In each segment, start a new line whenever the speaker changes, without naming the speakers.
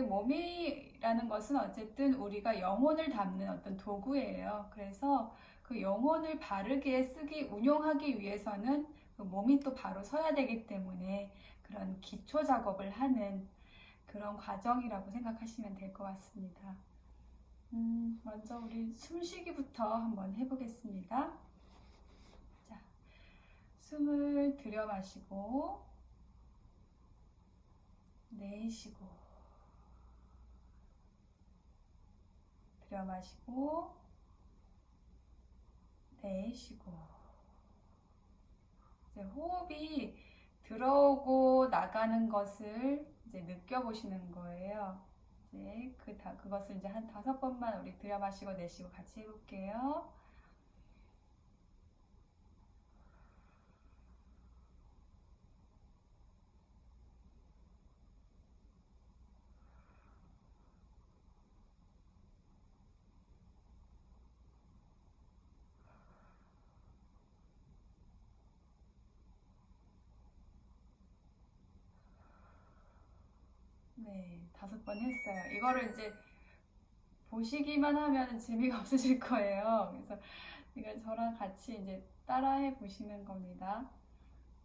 그 몸이라는 것은 어쨌든 우리가 영혼을 담는 어떤 도구예요. 그래서 그 영혼을 바르게 쓰기, 운용하기 위해서는 그 몸이 또 바로 서야 되기 때문에 그런 기초 작업을 하는 그런 과정이라고 생각하시면 될 것 같습니다. 음, 먼저 우리 숨쉬기부터 한번 해보겠습니다. 자, 숨을 들여 마시고, 내쉬고, 들여 마시고, 내쉬고. 이제 호흡이 들어오고 나가는 것을 이제 느껴보시는 거예요. 이제 그 다, 그것을 이제 한 다섯 번만 우리 들여 마시고 내쉬고 같이 해볼게요. 네, 다섯 번 했어요. 이거를 이제 보시기만 하면 재미가 없으실 거예요. 그래서 이걸 저랑 같이 이제 따라해 보시는 겁니다.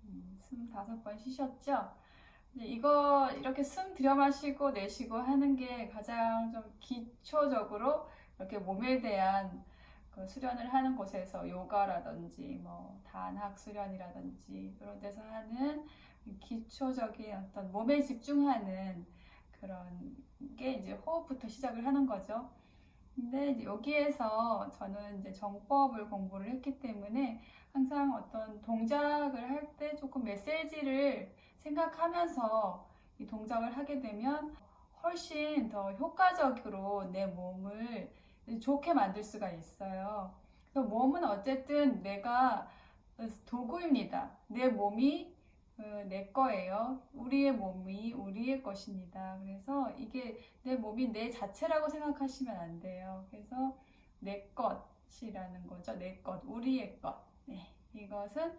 음, 숨 다섯 번 쉬셨죠? 이거 이렇게 숨 들여 마시고 내쉬고 하는 게 가장 좀 기초적으로 이렇게 몸에 대한 그 수련을 하는 곳에서 요가라든지 뭐 단학 수련이라든지 그런 데서 하는 기초적인 어떤 몸에 집중하는 그런 게 이제 호흡부터 시작을 하는 거죠. 근데 여기에서 저는 이제 정법을 공부를 했기 때문에 항상 어떤 동작을 할 때 조금 메시지를 생각하면서 이 동작을 하게 되면 훨씬 더 효과적으로 내 몸을 좋게 만들 수가 있어요. 그래서 몸은 어쨌든 내가 도구입니다. 내 몸이 어, 내 거예요. 우리의 몸이 우리의 것입니다. 그래서 이게 내 몸이 내 자체라고 생각하시면 안 돼요. 그래서 내 것이라는 거죠. 내 것, 우리의 것. 네. 이것은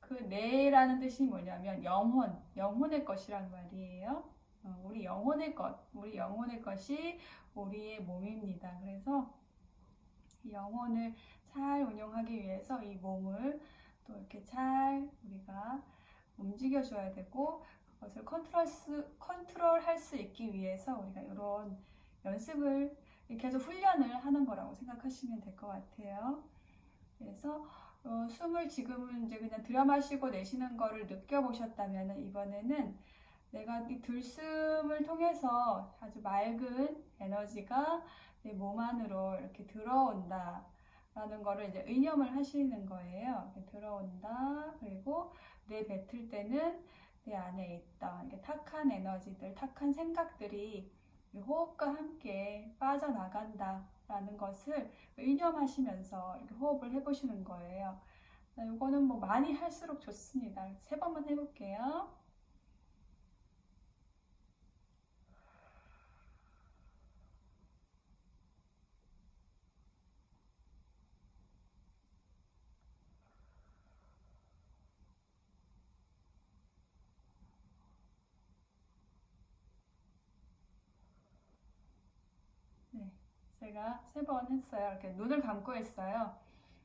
그 내라는 뜻이 뭐냐면 영혼, 영혼의 것이란 말이에요. 어, 우리 영혼의 것, 우리 영혼의 것이 우리의 몸입니다. 그래서 이 영혼을 잘 운용하기 위해서 이 몸을 또 이렇게 잘 우리가 움직여줘야 되고 그것을 컨트롤 수, 컨트롤 할 수 있기 위해서 우리가 이런 연습을 계속 훈련을 하는 거라고 생각하시면 될 것 같아요. 그래서 어, 숨을 지금은 이제 그냥 들여 마시고 내쉬는 거를 느껴보셨다면 이번에는 내가 이 들숨을 통해서 아주 맑은 에너지가 내 몸 안으로 이렇게 들어온다. 라는 거를 이제 의념을 하시는 거예요. 들어온다. 그리고 내 뱉을 때는 내 안에 있던 탁한 에너지들, 탁한 생각들이 이 호흡과 함께 빠져나간다. 라는 것을 의념하시면서 이렇게 호흡을 해보시는 거예요. 이거는 뭐 많이 할수록 좋습니다. 세 번만 해볼게요. 네, 제가 세 번 했어요. 이렇게 눈을 감고 했어요.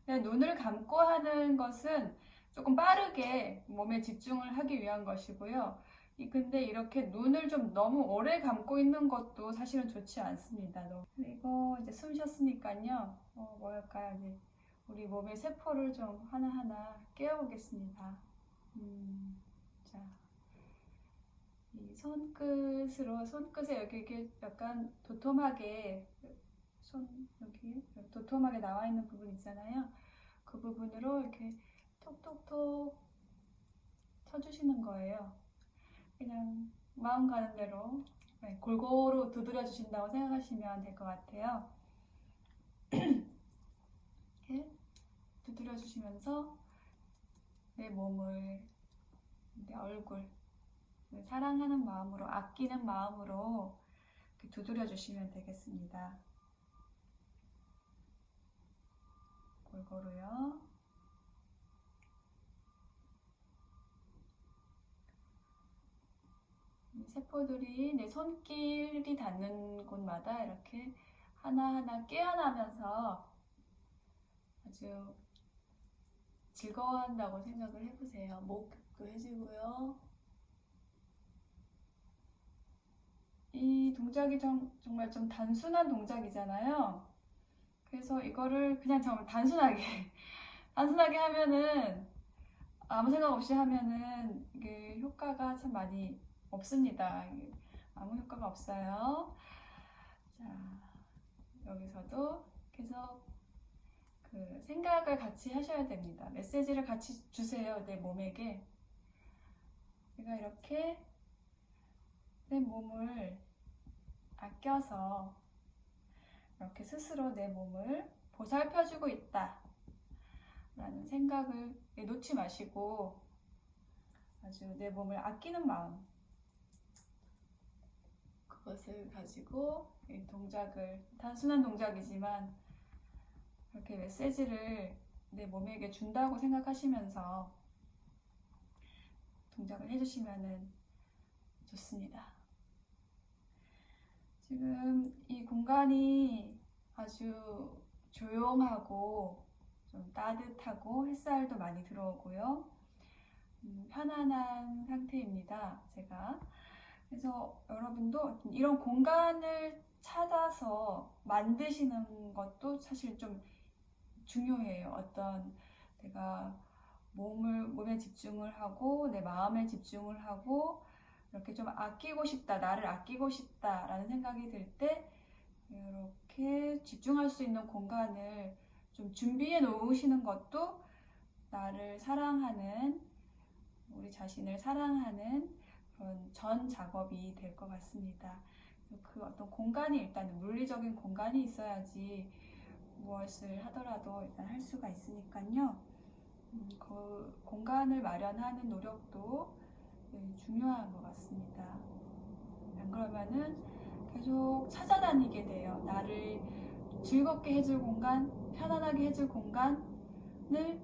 눈을 감고 하는 것은 조금 빠르게 몸에 집중을 하기 위한 것이고요. 이- 근데 이렇게 눈을 좀 너무 오래 감고 있는 것도 사실은 좋지 않습니다. 그리고 이제 숨 쉬었으니까요. 어, 뭐랄까요. 우리 몸의 세포를 좀 하나하나 깨워보겠습니다. 음, 자. 이 손끝으로, 손끝에 여기 이렇게 약간 도톰하게 손 여기 도톰하게 나와 있는 부분 있잖아요. 그 부분으로 이렇게 톡톡톡 쳐주시는 거예요. 그냥 마음 가는 대로 네, 골고루 두드려 주신다고 생각하시면 될 것 같아요. 이렇게 두드려 주시면서 내 몸을 내 얼굴 사랑하는 마음으로 아끼는 마음으로 두드려 주시면 되겠습니다. 골고루요. 세포들이 내 손길이 닿는 곳마다 이렇게 하나하나 깨어나면서 아주 즐거워한다고 생각을 해보세요. 목도 해주고요. 이 동작이 좀, 정말 좀 단순한 동작이잖아요. 그래서 이거를 그냥 정말 단순하게, 단순하게 하면은 아무 생각 없이 하면은 이게 효과가 참 많이 없습니다. 아무 효과가 없어요. 자, 여기서도 계속 그 생각을 같이 하셔야 됩니다. 메시지를 같이 주세요. 내 몸에게. 내가 이렇게 내 몸을 아껴서 이렇게 스스로 내 몸을 보살펴주고 있다. 라는 생각을 놓지 마시고 아주 내 몸을 아끼는 마음 그것을 가지고 이 동작을 단순한 동작이지만 이렇게 메시지를 내 몸에게 준다고 생각하시면서 동작을 해주시면 좋습니다. 지금 이 공간이 아주 조용하고 좀 따뜻하고 햇살도 많이 들어오고요. 음, 편안한 상태입니다. 제가. 그래서 여러분도 이런 공간을 찾아서 만드시는 것도 사실 좀 중요해요. 어떤 내가 몸을, 몸에 집중을 하고 내 마음에 집중을 하고 이렇게 좀 아끼고 싶다, 나를 아끼고 싶다라는 생각이 들 때 이렇게 집중할 수 있는 공간을 좀 준비해 놓으시는 것도 나를 사랑하는 우리 자신을 사랑하는 그런 전 작업이 될 것 같습니다. 그 어떤 공간이 일단 물리적인 공간이 있어야지 무엇을 하더라도 일단 할 수가 있으니까요. 음, 그 공간을 마련하는 노력도 네, 중요한 것 같습니다. 안 그러면은 계속 찾아다니게 돼요. 나를 즐겁게 해줄 공간, 편안하게 해줄 공간을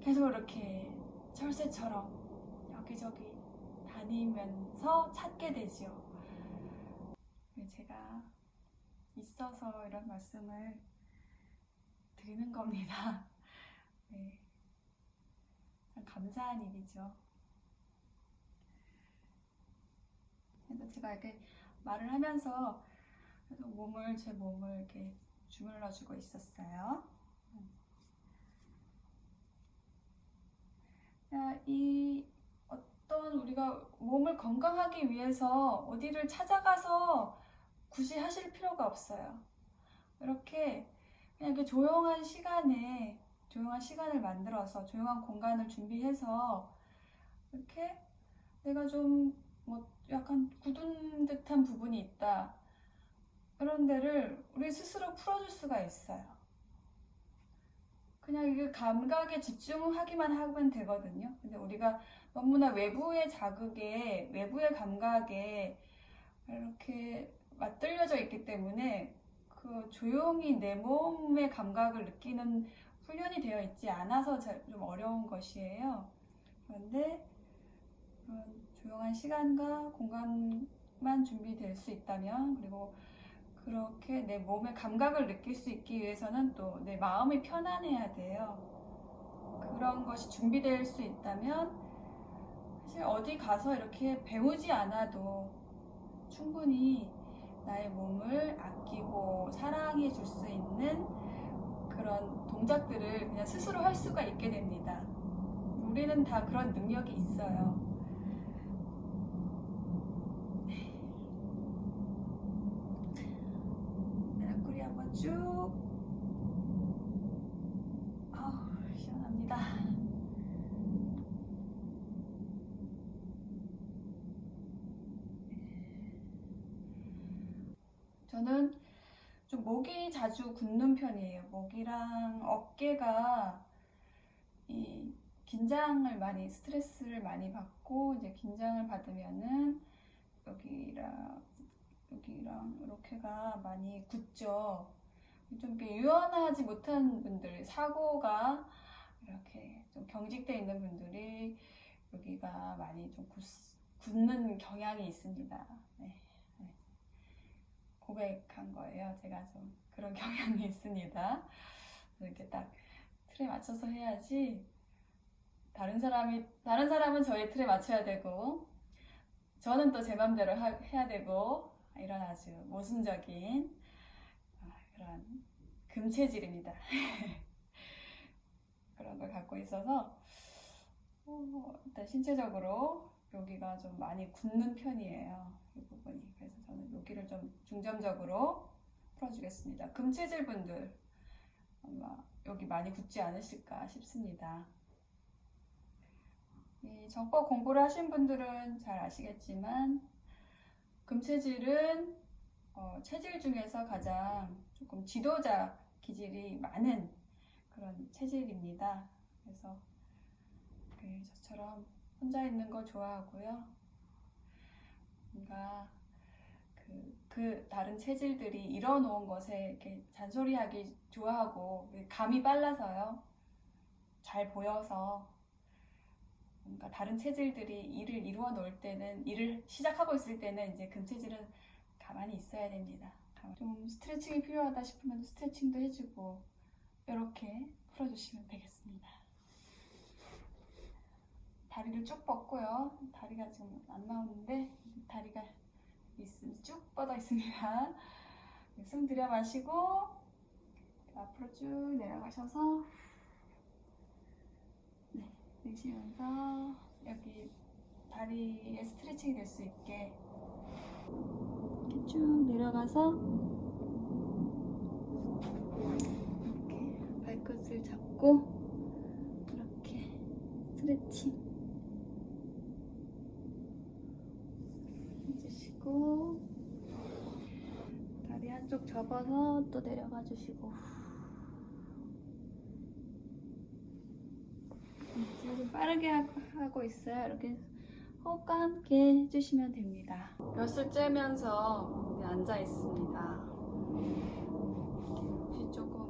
계속 이렇게 철새처럼 여기저기 다니면서 찾게 되지요. 네, 제가 있어서 이런 말씀을 드리는 겁니다. 네. 참 감사한 일이죠. 그래서 제가 이렇게 말을 하면서 몸을 제 몸을 이렇게 주물러 주고 있었어요. 야, 이 어떤 우리가 몸을 건강하기 위해서 어디를 찾아가서 굳이 하실 필요가 없어요. 이렇게 그냥 이렇게 조용한 시간에 조용한 시간을 만들어서 조용한 공간을 준비해서 이렇게 내가 좀 뭐 약간 굳은 듯한 부분이 있다. 그런 데를 우리 스스로 풀어줄 수가 있어요. 그냥 이게 감각에 집중하기만 하면 되거든요. 근데 우리가 너무나 외부의 자극에, 외부의 감각에 이렇게 맞들려져 있기 때문에 그 조용히 내 몸의 감각을 느끼는 훈련이 되어 있지 않아서 자- 좀 어려운 것이에요. 그런데 그런 조용한 시간과 공간만 준비될 수 있다면 그리고 그렇게 내 몸의 감각을 느낄 수 있기 위해서는 또 내 마음이 편안해야 돼요. 그런 것이 준비될 수 있다면 사실 어디 가서 이렇게 배우지 않아도 충분히 나의 몸을 아끼고 사랑해 줄 수 있는 그런 동작들을 그냥 스스로 할 수가 있게 됩니다. 우리는 다 그런 능력이 있어요. 네, 앞구리 한번 쭉. 아우, 시원합니다. 저는 좀 목이 자주 굳는 편이에요. 목이랑 어깨가 이 긴장을 많이 스트레스를 많이 받고 이제 긴장을 받으면은 여기랑 여기랑 이렇게가 많이 굳죠. 좀 유연하지 못한 분들 사고가 이렇게 좀 경직돼 있는 분들이 여기가 많이 좀 굳, 굳는 경향이 있습니다. 네, 네. 고백한 거예요. 제가 좀 그런 경향이 있습니다. 이렇게 딱 틀에 맞춰서 해야지 다른 사람이 다른 사람은 저희 틀에 맞춰야 되고 저는 또 제 맘대로 하- 해야 되고 이런 아주 모순적인 아, 그런 금체질입니다. 그런 걸 갖고 있어서 어, 일단 신체적으로 여기가 좀 많이 굳는 편이에요. 이 부분이. 그래서 저는 여기를 좀 중점적으로 풀어주겠습니다. 금체질 분들 아마 여기 많이 굳지 않으실까 싶습니다. 이 정법 공부를 하신 분들은 잘 아시겠지만 금체질은 어, 체질 중에서 가장 조금 지도자 기질이 많은 그런 체질입니다. 그래서 그 저처럼 혼자 있는 거 좋아하고요. 뭔가 그, 그 다른 체질들이 이뤄놓은 것에 이렇게 잔소리하기 좋아하고 감이 빨라서요. 잘 보여서 뭔가 다른 체질들이 일을 이루어 놓을 때는 일을 시작하고 있을 때는 이제 금체질은 가만히 있어야 됩니다. 가만히. 좀 스트레칭이 필요하다 싶으면 스트레칭도 해주고 이렇게 풀어주시면 되겠습니다. 다리를 쭉 뻗고요. 다리가 지금 안 나오는데 다리가 있, 쭉 뻗어 있습니다. 숨 들여 마시고 앞으로 쭉 내려가셔서 네, 내쉬면서 여기 다리에 스트레칭이 될 수 있게 쭉 내려가서 이렇게 발끝을 잡고 이렇게 스트레칭 해주시고 다리 한쪽 접어서 또 내려가 주시고 빠르게 하고 있어요. 이렇게 호흡과 함께 해주시면 됩니다. 벼슬 이제 앉아 있습니다. 혹시 조금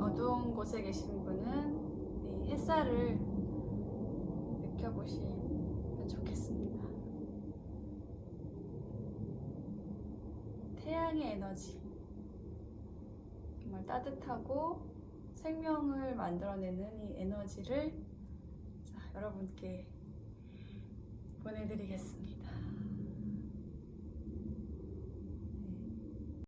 어두운 곳에 계신 분은 이 햇살을 느껴보시면 좋겠습니다. 태양의 에너지. 정말 따뜻하고 생명을 만들어내는 이 에너지를 자, 여러분께 보내드리겠습니다.